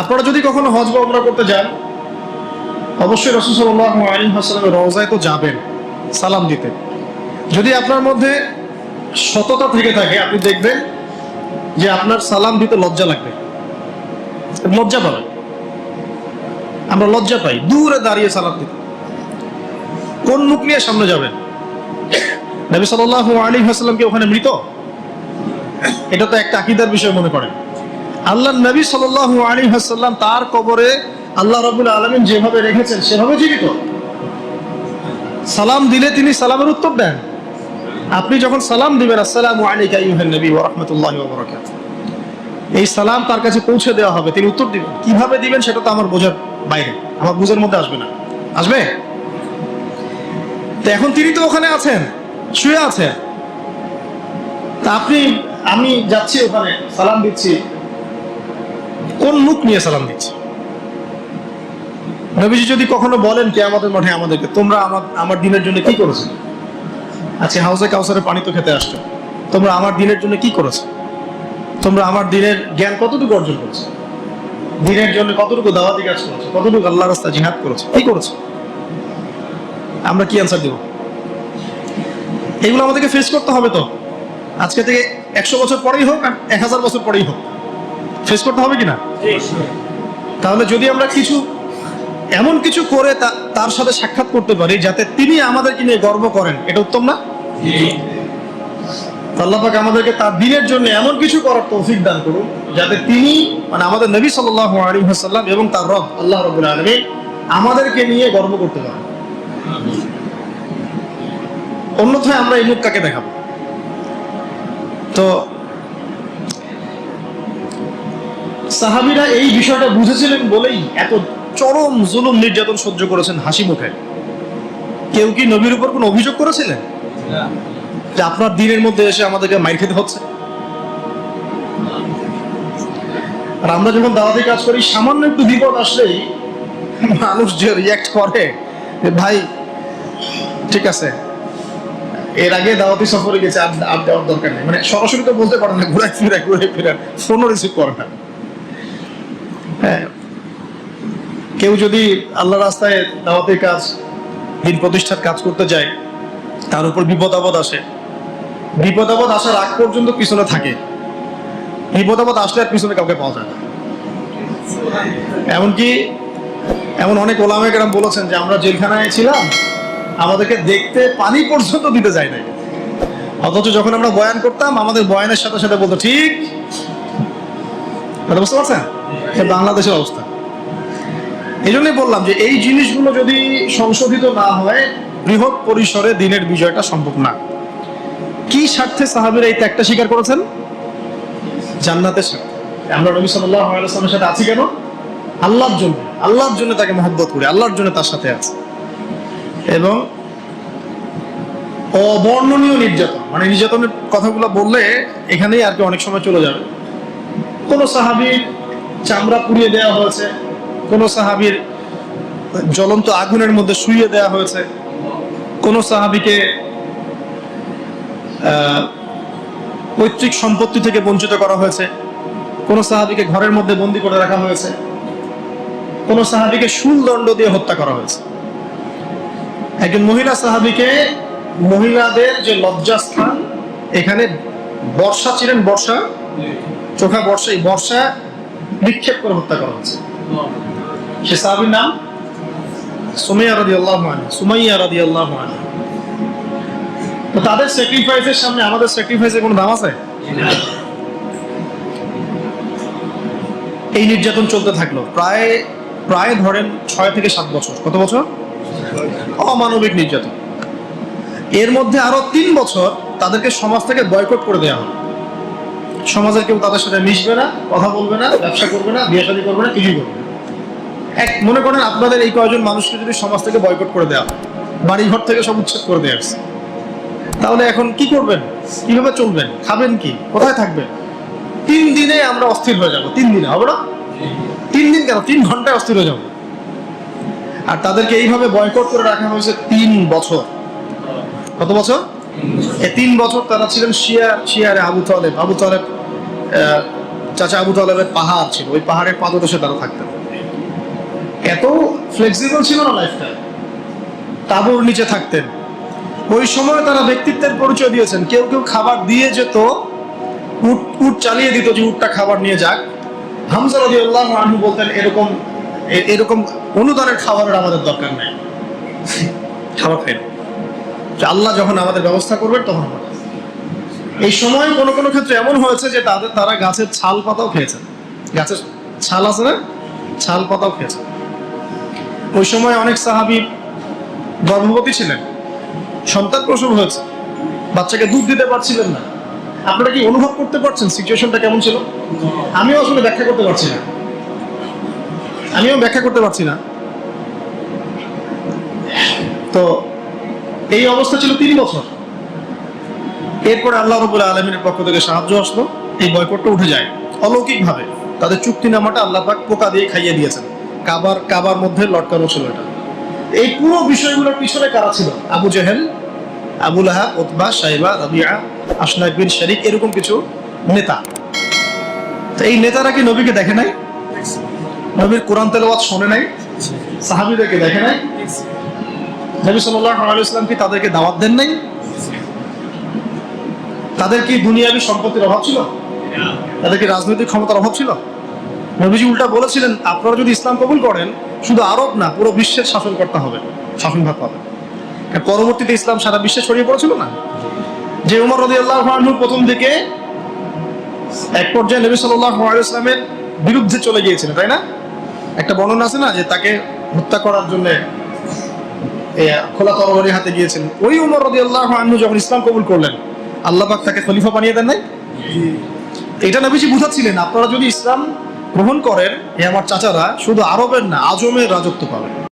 আপনারা যদি কখনো হজ বা উমরা করতে যান, অবশ্যই রসুল সাল্লাহ আলী হাসলামের রওজায় তো যাবেন, সালাম দিতে। যদি আপনার মধ্যে সততা থেকে থাকে, আপনি দেখবেন যে আপনার সালাম দিতে লজ্জা লাগবে। লজ্জা পাবেন। আমরা লজ্জা পাই, দূরে দাঁড়িয়ে সালাম দিতে। কোন মুখ নিয়ে সামনে যাবেন? নবী সাল্লাহ আলী হাসলামকে ওখানে মৃত? এটা তো একটা আকিদার বিষয় মনে করেন। আল্লাহ নবী সাল্লাহ আলী হাসাল্লাম তার কবরে আল্লাহ রবুল আলমিন যেভাবে রেখেছেন সেভাবে জীবিত। সালাম দিলে তিনি সালামের উত্তর দেন। আপনি যখন সালাম দিবেন রাহমাতুল্লাহি এই সালাম তার কাছে পৌঁছে দেওয়া হবে। তিনি উত্তর দিবেন। কীভাবে দিবেন সেটা তো আমার বোঝার বাইরে। আমার বুঝের মধ্যে আসবে না। আসবে? তো এখন তিনি তো ওখানে আছেন, শুয়ে আছেন। তা আপনি, আমি যাচ্ছি ওখানে, সালাম দিচ্ছি। কোন মুখ নিয়ে সালাম দিচ্ছি? নবীজি যদি কখনো বলেন কে আমাদের মাঠে আমাদেরকে, তোমরা আমার আমার দিনের জন্য কি করেছ? আজকে হাউসে কাউসারে পানি তো খেতে আসছো। তোমরা আমার দিনের জন্য কি করেছ? তোমরা আমার দিনের জ্ঞান কতটুকু অর্জন করেছ? দিনের জন্য কতটুকু দাওয়াতি কাজ করেছ? কতটুকু আল্লাহ রাস্তা জিহাদ করেছ? কি করেছ? আমরা কি অ্যান্সার দেব? এগুলো আমাদেরকে ফেস করতে হবে তো। আজকে থেকে একশো বছর পরেই হোক আর এক হাজার বছর পরেই হোক। ফেস করতে হবে কিনা? তাহলে যদি আমরা কিছু, এমন কিছু করে তার সাথে সাক্ষাৎ করতে পারি যাতে তিনি আমাদেরকে নিয়ে গর্ব করেন। এটা উত্তম না? তো আমাদেরকে তার দিনের জন্য এমন কিছু করার তৌফিক দান করুন যাতে তিনি মানে আমাদের নবী সাল্লাল্লাহু আলাইহি ওয়াসাল্লাম এবং তার রব, আল্লাহ রাব্বুল আলামিন আমাদেরকে নিয়ে গর্ব করতে পারেন। অন্যথায় আমরা এই মুখ কাকে দেখাবো। তো সাহাবিরা এই বিষয়টা বুঝেছিলেন বলেই এত চরম জুলুম নির্যাতন সহ্য করেছেন হাসি মুখে। কেউ কি নবীর উপর কোনো অভিযোগ করেছিলেন? যে আপনার দিনের মধ্যে এসে আমাদেরকে মাইর খেতে হচ্ছে? আর আমরা যখন দাওয়াতি কাজ করি, সামান্য একটু বিপদ আসলেই মানুষ যে রিয়াক্ট করে ভাই, ঠিক আছে, এর আগে দাওয়াতি সফরে গেছে আর দেওয়ার দরকার নেই। মানে সরাসরি তো বলতে পারে না ঘুরে ফিরে ঘুরে ফিরে ফোনও রিসিভ করে না। কেউ যদি আল্লাহ রাস্তায় দাওয়াতের কাজ দিন প্রতিষ্ঠার কাজ করতে যায়, তার উপর বিপদ আপদ আসে। বিপদ আপদ আসার আগ পর্যন্ত পিছনে থাকে। বিপদ আপদ আসলে আর পিছনে কাউকে পাওয়া যায় এমনকি, এমন অনেক ওলামে কেরাম বলেছেন যে, আমরা জেলখানায় ছিলাম, আমাদেরকে দেখতে পানি পর্যন্ত দিতে যায় নাই। অথচ যখন আমরা বয়ান করতাম, আমাদের বয়ানের সাথে সাথে বলতো, ঠিক? বুঝতে পারছেন? বাংলাদেশের অবস্থা। এই জন্যই বললাম যে এই জিনিসগুলো যদি সংশোধিত না হয়, বৃহৎ পরিসরে দিনের বিজয়টা সম্ভব না। কি স্বার্থে সাহাবিরা এই ত্যাগটা স্বীকার করেছেন? জান্নাতের স্বার্থে। আমরা নবী আলাইহি সাথে আছি কেন? আল্লাহর জন্য। আল্লাহর জন্য তাকে মহব্বত করি, আল্লাহর জন্য তার সাথে আছে। এবং অবর্ণনীয় নির্যাতন মানে নির্যাতনের কথাগুলো বললে এখানেই আর কি অনেক সময় চলে যাবে। কোনো সাহাবীর চামড়া পুড়িয়ে দেওয়া হয়েছে। কোনো সাহাবীর জ্বলন্ত আগুনের মধ্যে শুইয়ে দেওয়া হয়েছে। কোনো সাহাবীকে পৈতৃক সম্পত্তি থেকে বঞ্চিত করা হয়েছে। কোনো সাহাবীকে ঘরের মধ্যে বন্দি করে রাখা হয়েছে। কোনো সাহাবীকে দণ্ড দিয়ে হত্যা করা হয়েছে। একজন মহিলা সাহাবীকে মহিলাদের যে লজ্জাস্থান, এখানে বর্ষা ছিলেন বর্ষা, চোখা বর্ষা বর্ষা নিক্ষেপ করে হত্যা করা হয়েছে সে সাহাবীর নাম সুমাইয়া রাদিয়াল্লাহু আনহা, সুমাইয়া রাদিয়াল্লাহু আনহা। তো তাদের স্যাক্রিফাইসের সামনে আমাদের স্যাক্রিফাইসের কোনো দাম আছে? এই নির্যাতন চলতে থাকল প্রায় প্রায় ধরেন ছয় থেকে সাত বছর। কত বছর? অমানবিক নির্যাতন। এর মধ্যে আরও তিন বছর তাদেরকে সমাজ থেকে বয়কট করে দেওয়া হবে সমাজের কেউ তাদের সাথে মিশবে না, কথা বলবে না, ব্যবসা করবে না, বিয়ে শাদী করবে না, কিছুই করবে। এক, মনে করেন আপনাদের এই কয়জন মানুষকে যদি সমাজ থেকে বয়কট করে দেওয়া হয় বাড়ি ঘর থেকে সব উচ্ছেদ করে দেওয়া হচ্ছে তাহলে এখন কি করবেন? কীভাবে চলবেন? খাবেন কি? কোথায় থাকবেন? তিন দিনে আমরা অস্থির হয়ে যাব। তিন দিনে, হবে না? তিন দিন কেন? তিন ঘন্টায় অস্থির হয়ে যাব। আর তাদেরকে এইভাবে বয়কট করে রাখা হয়েছে তিন বছর। কত বছর? তিন বছর তারা ছিলেন শিয়া, শিয়ারে আবু তালেব। আবু তালেব চাচা আবু তালেবের পাহাড় ছিল। ওই পাহাড়ের পাদদেশে তারা থাকতেন। এত ফ্লেক্সিবল ছিল না লাইফটা তাবুর নিচে থাকতেন। ওই সময় তারা ব্যক্তিত্বের পরিচয় দিয়েছেন। কেউ কেউ খাবার দিয়ে যেত, উট উট চালিয়ে দিত যে উটটা খাবার নিয়ে যাক। হামজা রদি আল্লাহ আনহু বলতেন, এরকম এরকম অনুদানের খাবারের আমাদের দরকার নেই। খাবার খাই আল্লাহ যখন আমাদের ব্যবস্থা করবেন, তখন এই সময় কোনো কোনো ক্ষেত্রে এমন হয়েছে যে তাদের তারা গাছের ছাল পাতাও খেয়েছেন। গাছের ছাল আছে না? ছাল পাতাও খেয়েছেন। ওই সময় অনেক সাহাবি গর্ভবতী ছিলেন। সন্তান প্রসব হয়েছে। বাচ্চাকে দুধ দিতে পারছিলেন না। আপনারা কি অনুভব করতে পারছেন সিচুয়েশনটা কেমন ছিল? আমিও আসলে ব্যাখ্যা করতে পারছি না। আমিও ব্যাখ্যা করতে পারছি না। তো এই অবস্থা ছিল তিন বছর। এরপরে আল্লাহ রবুল্লাহ আলমিনের পক্ষ থেকে সাহায্য আসলো, এই বয়কটটা উঠে যায়। অলৌকিকভাবে তাদের চুক্তিনামাটা আল্লাহ পাক পোকা দিয়ে খাইয়ে দিয়েছেন। কাবার কাবার মধ্যে লটকানো ছিল এটা। এই পুরো বিষয়গুলোর পিছনে কারা ছিল? আবু জেহেল আবুল আহা ওতবা সাইবা রবিয়া আসনাক বিন শরিক, এরকম কিছু নেতা। তো এই নেতারা কি নবীকে দেখে নাই? নবীর কোরআন তেলাওয়াত শোনে নাই? সাহাবিদেরকে দেখে নাই? নবী তাদেরকে দাওয়াত দেন নাই? তাদের কি দুনিয়াবী সম্পত্তির অভাব ছিল? রাজনৈতিক ক্ষমতার অভাব ছিল? নবীজি উল্টা বলেছিলেন, আপনারা যদি ইসলাম কবুল করেন, শুধু আরব না, পুরো বিশ্বের শাসন করতে হবে শাসন ভাগ হবে পরবর্তীতে ইসলাম সারা বিশ্বে ছড়িয়ে পড়েছিল না? যে উমর রদি আল্লাহ প্রথম দিকে এক পর্যায়ে নবী সাল্লাহ ইসলামের বিরুদ্ধে চলে গিয়েছিলেন, তাই না? একটা বর্ণনা আছে না যে তাকে হত্যা করার জন্য খোলা তরবারি হাতে গিয়েছেন। ওই উমর রদি আল্লাহ যখন ইসলাম কবুল করলেন আল্লাহ পাক তাকে খলিফা বানিয়ে দেন নাই? এটা বেশি বুঝাচ্ছিলেন আপনারা যদি ইসলাম গ্রহণ করেন এ আমার চাচারা শুধু আরবের না আজমের রাজত্ব পাবেন।